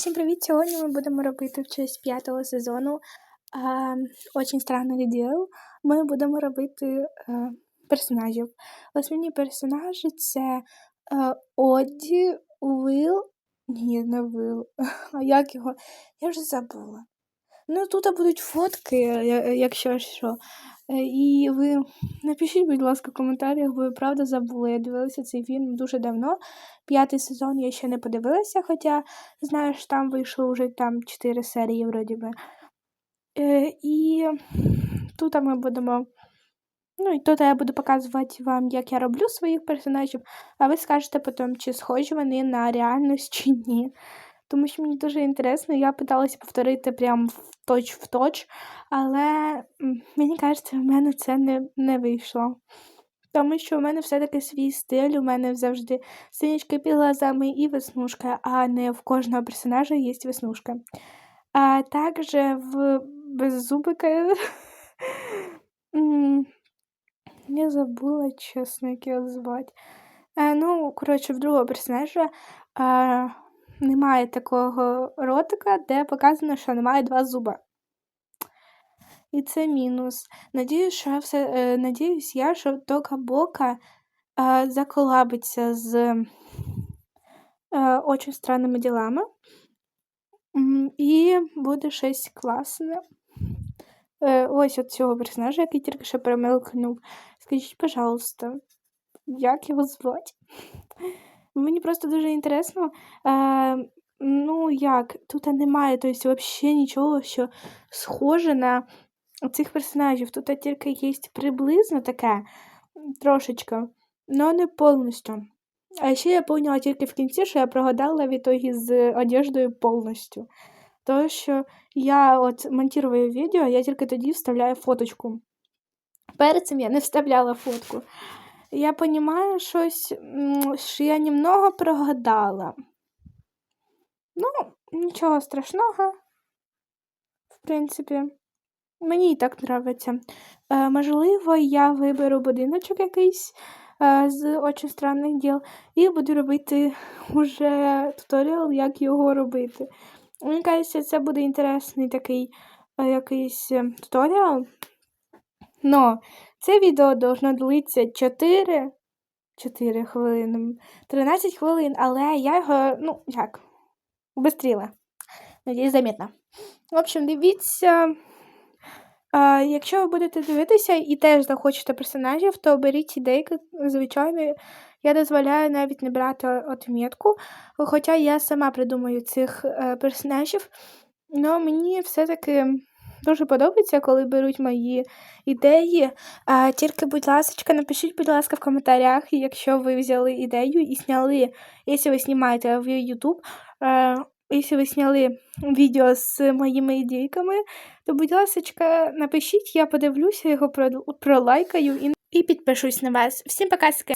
Всім привіт! Сьогодні ми будемо робити в честь п'ятого сезону е, «Очень странний діл». Ми будемо робити е, персонажів. Основні персонажі це е, Оді, Уил. Ні, не Уил. А як його? Я вже забула. Ну, тут будуть фотки, якщо що. Е, І ви напишіть, будь ласка, в коментарях, бо я правда забула. Я дивилася цей фільм дуже давно. П'ятий сезон я ще не подивилася, хоча знаєш, там вийшло вже там 4 серії, вроді би. Е, і тут ми будемо. Ну, і тут я буду показувати вам, як я роблю своїх персонажів, а ви скажете потім, чи схожі вони на реальність чи ні. Тому що мені дуже інтересно, я питалася повторити прям в точ в точ, але мені кажеться, в мене це не, не вийшло. Тому що у мене все-таки свій стиль, у мене завжди синячки під глазами і веснушка, а не в кожного персонажа є веснушка. А також в беззубика. Я забула, чесно, як його звати. Е, ну, коротше, в другого персонажа немає такого ротика, де показано, що немає два зуба. І це мінус. Надіюсь, що все, е, надіюсь я, що Тока Бока е, заколабиться з е, очень странними ділами. І буде щось класне. Ось от цього персонажа, який тільки що перемилкнув. Скажіть, пожалуйста, як його звати? Мені просто дуже інтересно. Е, ну, як, тут немає, тобто, взагалі нічого, що схоже на цих персонажів. Тут тільки є приблизно таке, м, трошечка, але не повністю. А ще я поняла тільки в кінці, що я прогадала в ітогі з одеждою повністю. Тому що я от монтую відео, я тільки тоді вставляю фоточку. Перед цим я не вставляла фотку. Я розумію щось, що я немного прогадала. Ну, нічого страшного, в принципі. Мені і так подобається. Е, можливо, я виберу будиночок якийсь е, з «Очень странних діл і буду робити уже туторіал, як його робити. Мені кажеться, це буде інтересний такий е, якийсь е, туторіал. Но це відео должно длитися 4, 4 хвилини, 13 хвилин, але я його, ну, як, убистріла. Надіюсь, замітно. В общем, дивіться. А, якщо ви будете дивитися і теж захочете персонажів, то беріть ідейки, звичайно. Я дозволяю навіть не брати отмітку, хоча я сама придумаю цих е, персонажів. Але мені все-таки дуже подобається, коли беруть мої ідеї. А, тільки, будь ласка, напишіть, будь ласка, в коментарях, якщо ви взяли ідею і зняли, якщо ви знімаєте в YouTube, е, якщо ви зняли відео з моїми ідейками, то, будь ласка, напишіть, я подивлюся його, пролайкаю і підпишусь на вас. Всім пока!